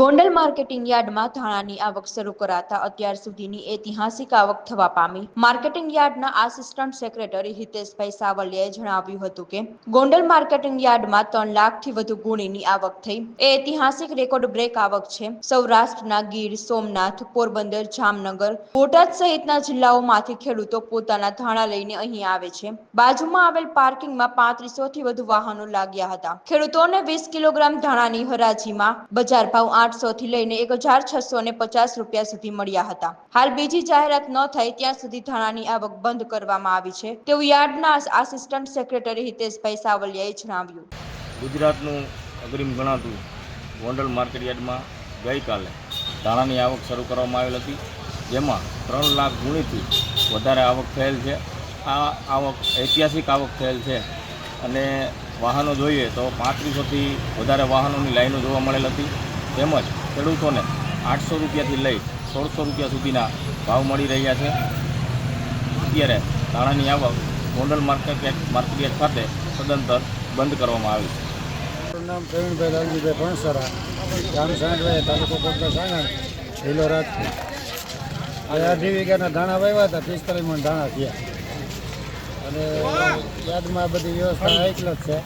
Gondal marketing યાર્ડમાં ધાણાની આવક શરૂ કરાતા અત્યાર સુધીની ઐતિહાસિક આવક થવા પામી. માર્કેટિંગ યાર્ડના આસિસ્ટન્ટ સેક્રેટરી હિતેશભાઈ સાવલિયાએ જણાવ્યું હતું કે, ગોંડલ માર્કેટિંગ યાર્ડમાં ત્રણ લાખથી વધુ ગુણીની આવક થઈ. એ ઐતિહાસિક રેકોર્ડ બ્રેક આવક છે. સૌરાષ્ટ્રના ગીર, સોમનાથ, પોરબંદર, જામનગર, બોટાદ સહિતના જિલ્લાઓમાંથી ખેડૂતો પોતાના ધાણા લઈને અહીં આવે છે. બાજુમાં આવેલ પાર્કિંગમાં પાંત્રીસો થી વધુ વાહનો લાગ્યા હતા. ખેડૂતોને વીસ કિલોગ્રામ ધાણાની હરાજીમાં બજાર ભાવ આઠસો થી લઈને એક હજાર છસો ને પચાસ રૂપિયા સુધી મળ્યા હતા. હાલ બીજી જાહેરાત ન થાય ત્યાં સુધી ધાણાની આવક બંધ કરવામાં આવી છે. તેવું યાર્ડના આસિસ્ટન્ટ સેક્રેટરી હિતેશભાઈ સાવલિયાએ જણાવ્યું. ગુજરાતનું અગ્રીમ ગણાતું ગોંડલ માર્કેટ યાર્ડમાં ગઈકાલે ધાણાની આવક શરૂ કરવામાં આવેલ હતી, જેમાં ત્રણ લાખ ગુણીથી વધારે આવક થયેલ છે. આ આવક, ઐતિહાસિક આવક થયેલ છે અને વાહનો જોઈએ તો પાંત્રીસોથી વધારે વાહનોની લાઈનો જોવા મળેલ હતી. તેમજ ખેડૂતોને આઠસો રૂપિયાથી લઈ સોળસો રૂપિયા સુધીના ભાવ મળી રહ્યા છે. અત્યારે ધાણાની આવક ગોંડલ માર્કેટ માર્કેટ ખાતે સદંતર બંધ કરવામાં આવી છે. મારું નામ પ્રવીણભાઈ લાલજીભાઈ ભણસરા, ગામ સાંડભાઈ તાલુકો કોટલા સાંગણ જિલ્લો રાજકોટ. અઢી વીઘાના ધાણા વાવ્યા હતા, પિસ્તાલીસ મણ ધાણા થયા. અને યાદમાં બધી વ્યવસ્થા હાઈ જ છે.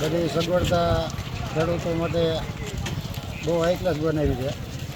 બધી સગવડતા ખેડૂતો માટે બહુ હાઈ ક્લાસ બનાવી છે.